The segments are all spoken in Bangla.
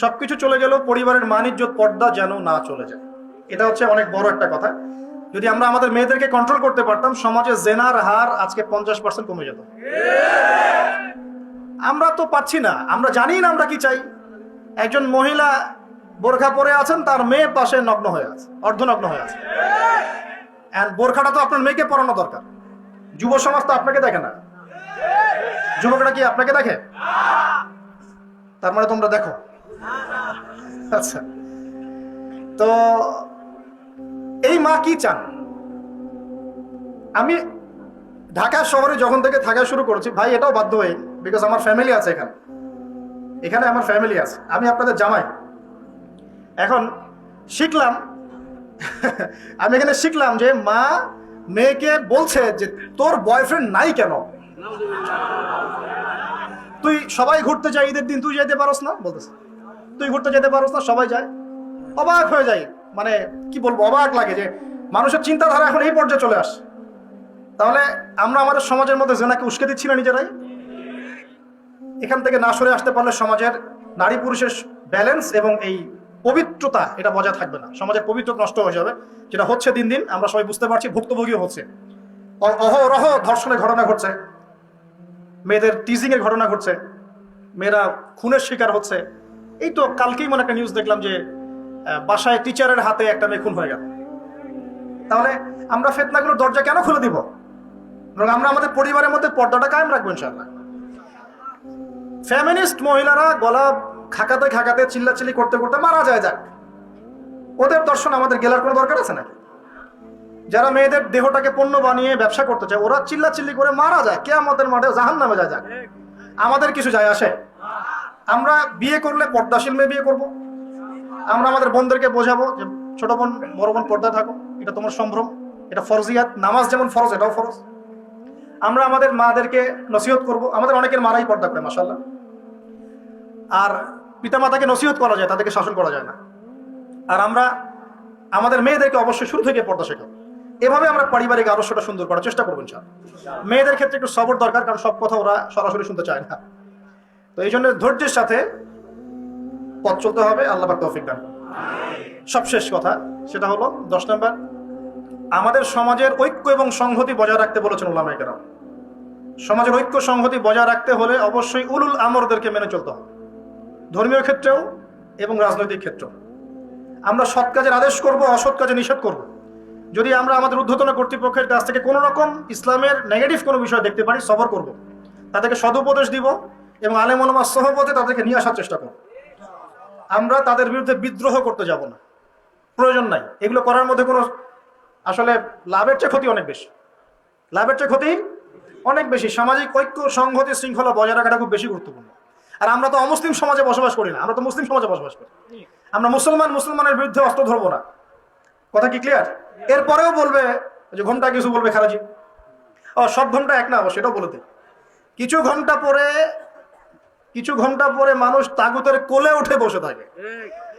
সবকিছু চলে গেল পরিবারের মানিজ্য পর্দা যেন না চলে যায়। এটা হচ্ছে অনেক বড় একটা কথা। যদি আমরা আমাদের মেয়েদেরকে কন্ট্রোল করতে পারতাম, সমাজে জেনার হার আজকে পঞ্চাশ পার্সেন্ট কমে যেত। আমরা তো পাচ্ছি না। আমরা জানি না আমরা কি চাই। একজন মহিলা বোরখা পরে আছেন, তার মেয়ে পাশে নগ্ন হয়ে আছে, অর্ধনগ্ন হয়ে আছে। বোরখাটা তো আপনার মেয়েকে পরানো দরকার। যুব সমাজ তো আপনাকে দেখে না। যুবকরা কি আপনাকে দেখে? তার মানে তোমরা দেখো আচ্ছা। তো এই মা কি চান? আমি ঢাকা শহরে যখন থেকে থাকা শুরু করেছি, ভাই এটাও বাধ্য হয়ে বিকজ আমার ফ্যামিলি আছে এখানে। এখানে আমার ফ্যামিলি আছে। আমি আপনাদের জামাই। এখন শিখলাম, আমি এখানে শিখলাম যে মা মেয়েকে বলছে যে, তোর বয়ফ্রেন্ড নাই কেন? তুই সবাই ঘুরতে যায় ঈদের দিন তুই যেতে পারস না, বলতেছে। তুই ঘুরতে যেতে পারস না, সবাই যায়। অবাক হয়ে যায় মানে কি বলব, অবাক লাগে যে মানুষের চিন্তাধারা এখন এই পর্যায়ে চলে আসে। তাহলে আমরা আমাদের সমাজের মধ্যে জেনাকে উস্কে দিচ্ছি না নিজেরাই? এখান থেকে না সরে আসতে পারলে সমাজের নারী পুরুষের ব্যালেন্স এবং এই পবিত্রতা, এটা বজায় থাকবে না। সমাজের পবিত্রতা নষ্ট হয়ে যাবে, যেটা হচ্ছে দিন দিন, আমরা সবাই বুঝতে পারছি, ভুক্তভোগীও হচ্ছে। অহরহ ধর্ষণের ঘটনা ঘটছে। মেয়েদের টিজিং এর ঘটনা ঘটছে। মেয়েরা খুনের শিকার হচ্ছে। এই তো কালকেই মনে একটা নিউজ দেখলাম যে বাসায় টিচারের হাতে একটা মেয়ে খুন হয়ে গেল। তাহলে আমরা ফেতনাগুলোর দরজা কেন খুলে দিব? আমরা আমাদের পরিবারের মধ্যে পর্দাটা কায়েম রাখব ইনশাল্লাহ ফ্যামিনিস্ট মহিলারা গলা খাকাতে খাকাতে চিল্লাচিল্লি করতে করতে মারা যায়, যাক। ওদের দর্শন আমাদের গেলার কোনো দরকার আছে নাকি? যারা মেয়েদের দেহটাকে পণ্য বানিয়ে ব্যবসা করতে চায়, ওরা চিল্লাচিল্লি করে মারা যায় কে আমাদের মাঠে জাহান নামে যায়, যাক। আমাদের কিছু যায় আসে। আমরা বিয়ে করলে পর্দাশীল মেয়ে বিয়ে করব। আমরা আমাদের বোনদেরকে বোঝাবো যে ছোট বোন, বড় বোন পর্দায় থাকো, এটা তোমার সম্ভ্রম, এটা ফরজিয়াত, নামাজ যেমন ফরজ, এটাও ফরজ। আমরা আমাদের মাদেরকে নসিহত করব, আমাদের অনেকের মারাই পর্দা করে মাসাল্লাহ আর পিতামাতাকে নসিহত করা যায়, তাদেরকে শাসন করা যায় না। আর আমরা আমাদের মেয়েদেরকে অবশ্যই শুরু থেকে পর্দা শেখাবো। এভাবে আমরা পারিবারিক আদর্শটা সুন্দর করার চেষ্টা করব, ইনশাআল্লাহ। মেয়েদের ক্ষেত্রে একটু সবর দরকার, কারণ সব কথা ওরা সরাসরি শুনতে চায় না। তো এই জন্য ধৈর্যের সাথে পথ চলতে হবে। আল্লাহ তৌফিক দান সবশেষ কথা সেটা হলো দশ নম্বর, আমাদের সমাজের ঐক্য এবং সংহতি বজায় রাখতে বলেছেন উল্লামাইকেরাম সমাজের ঐক্য, সংহতি বজায় রাখতে হলে অবশ্যই উলুল আমরদেরকে মেনে চলতে হবে। ধর্মীয় ক্ষেত্রেও এবং রাজনৈতিক ক্ষেত্রেও। আমরা সৎ কাজের আদেশ করব, অসৎ কাজে নিষেধ করব। যদি আমরা আমাদের ঊর্ধ্বতন কর্তৃপক্ষের কাছ থেকে কোনো রকম ইসলামের নেগেটিভ কোনো বিষয় দেখতে পারি, সবর করব। তাদেরকে সদুপদেশ দিব এবং আলেমনমার সহপথে তাদেরকে নিয়ে আসার চেষ্টা করব আমরা তাদের বিরুদ্ধে বিদ্রোহ করতে যাব না। প্রয়োজন নাই। এগুলো করার মধ্যে কোনো আসলে লাভের চেয়ে ক্ষতি অনেক বেশি। লাভের চেয়ে ক্ষতি অনেক বেশি। সামাজিক ঐক্য, সংহতি, শৃঙ্খলা বজায় রাখাটা খুব বেশি গুরুত্বপূর্ণ। আর আমরা তো অমুসলিম সমাজে বসবাস করি না। আমরা তো মুসলিম সমাজে বসবাস করি। আমরা মুসলমান, মুসলমানের বিরুদ্ধে অস্ত্র ধরবো না। কথা কি ক্লিয়ার এরপরেও বলবে যে, ঘণ্টা কিছু বলবে খারাজি। ও, সব ঘণ্টা এক না অবশ্য এটাও বলে দিই কিছু ঘণ্টা পরে কিছু ঘণ্টা পরে মানুষ তাগুতের কোলে উঠে বসে থাকে।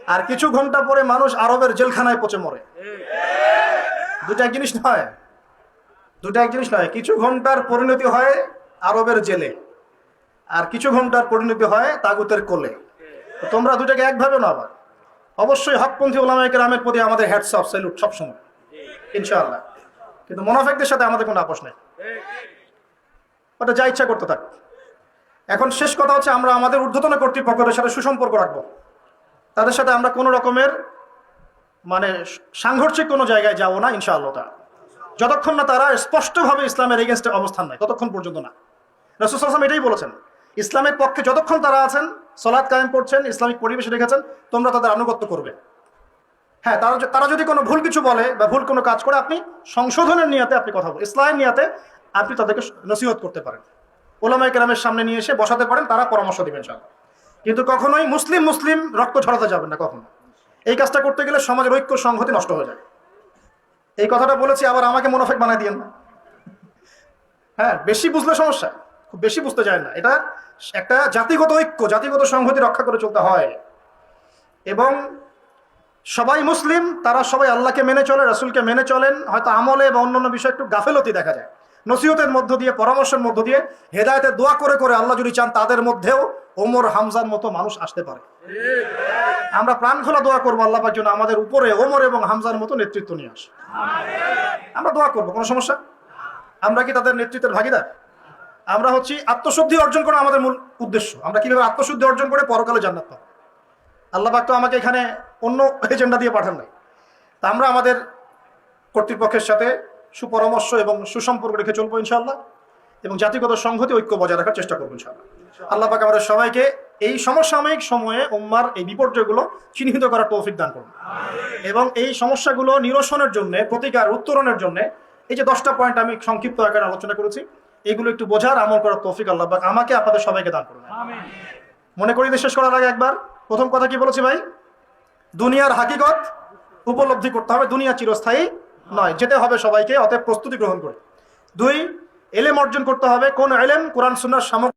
আর কিছু ঘণ্টা পরে মানুষ আরবের জেলখানায় পচে মরে। দুটা এক জিনিস নয়। দুটা এক জিনিস নয়। কিছু ঘণ্টার পরিণতি হয় আরবের জেলে। আর কিছু ঘণ্টার পরিণতি হয় তাগুতের কোলে। তোমরা দুটাকে একভাবে না আবার। অবশ্যই হকপন্থী ওলামায়কের আমের প্রতি আমাদের হ্যাটস অফ স্যালুট সবসময়। ইনশাআল্লাহ। কিন্তু মোনাফেকদের সাথে আমাদের কোনো আপোষ নেই। ওটা যা ইচ্ছা করতে থাক। এখন শেষ কথা হচ্ছে আমরা আমাদের ঊর্ধ্বতন কর্তৃপক্ষের সাথে সুসম্পর্ক রাখব। তাদের সাথে আমরা কোনো রকমের মানে সাংঘর্ষিক কোনো জায়গায় যাব না, ইনশাআল্লাহ। যতক্ষণ না তারা স্পষ্টভাবে ইসলামের এগেনস্টে অবস্থান নেয়, ততক্ষণ পর্যন্ত না। রসুল আসলাম এটাই বলেছেন, ইসলামের পক্ষে যতক্ষণ তারা আছেন সলাৎ কায়েম করছেন, ইসলামিক পরিবেশে রেখেছেন, তোমরা তাদের আনুগত্য করবে। হ্যাঁ তারা তারা যদি কোনো ভুল কিছু বলে বা ভুল কোনো কাজ করে, আপনি সংশোধনের নিয়াতে আপনি কথা বলেন ইসলামের নিয়াতে আপনি তাদেরকে নসিহত করতে পারেন। ওলামাই কেরামের সামনে নিয়ে এসে বসাতে পারেন, তারা পরামর্শ দিবেন সব কিন্তু কখনোই মুসলিম মুসলিম রক্ত ছড়াতে যাবেন না, কখনো। এই কাজটা করতে গেলে সমাজের ঐক্য সংহতি নষ্ট হয়ে যায়। এই কথাটা বলেছি, আবার আমাকে মোনাফেক বানাই দিয়েন না। হ্যাঁ বেশি বুঝলে সমস্যা, খুব বেশি বুঝতে চায় না। এটা একটা জাতিগত ঐক্য, জাতিগত সংহতি রক্ষা করে চলতে হয়। এবং সবাই মুসলিম, তারা সবাই আল্লাহকে মেনে চলে, রসুলকে মেনে চলেন, হয়তো আমলে বা অন্যান্য বিষয়ে একটু গাফেলতি দেখা যায়। নসিহতের মধ্য দিয়ে, পরামর্শের মধ্য দিয়ে, হেদায়তের দোয়া করে করে আল্লাহ যদি চান, তাদের মধ্যেও ওমর, হামজার মতো মানুষ আসতে পারে। আমরা প্রাণ খোলা দোয়া করব আল্লাহ জন্য আমাদের উপরে ওমর এবং হামজার মতো নেতৃত্ব নিয়ে আসে। আমরা দোয়া করব, কোনো সমস্যা? আমরা কি তাদের নেতৃত্বের ভাগিদার? আমরা হচ্ছি আত্মশুদ্ধি অর্জন করা আমাদের মূল উদ্দেশ্য। আমরা কীভাবে আত্মশুদ্ধি অর্জন করে পরকালে জান্নাত পাবো? আল্লাহবাক তো আমাকে এখানে অন্য এজেন্ডা দিয়ে পাঠান নাই। তা আমরা আমাদের কর্তৃপক্ষের সাথে সুপরামর্শ এবং সুসম্পর্ক রেখে চলবো ইনশাল্লাহ এবং জাতিগত সংহতি ঐক্য বজায় রাখার চেষ্টা করব ইনশাআল্লাহ। আল্লাহ পাক আমাদের সবাইকে এই সমসাময়িক সময়ে উম্মার এই বিপর্যয়গুলো চিহ্নিত করার তৌফিক দান করুন। এবং এই সমস্যাগুলো নিরসনের জন্য প্রতিকার উত্তরণের জন্য এই যে দশটা পয়েন্ট আমি সংক্ষিপ্ত আকারে আলোচনা করেছি এগুলো একটু বোঝার আমল করার তৌফিক আল্লাহ পাক আমাকে আপনাদের সবাইকে দান করুন। মনে করি শেষ করার আগে একবার প্রথম কথা কি বলেছি ভাই? দুনিয়ার হাকিকত উপলব্ধি করতে হবে দুনিয়া চিরস্থায়ী নয় যেতে হবে সবাইকে অতএব প্রস্তুতি গ্রহণ করে। দুই এলেম অর্জন করতে হবে। কোন এলেম? কোরআন সুন্নার সামগ্রিক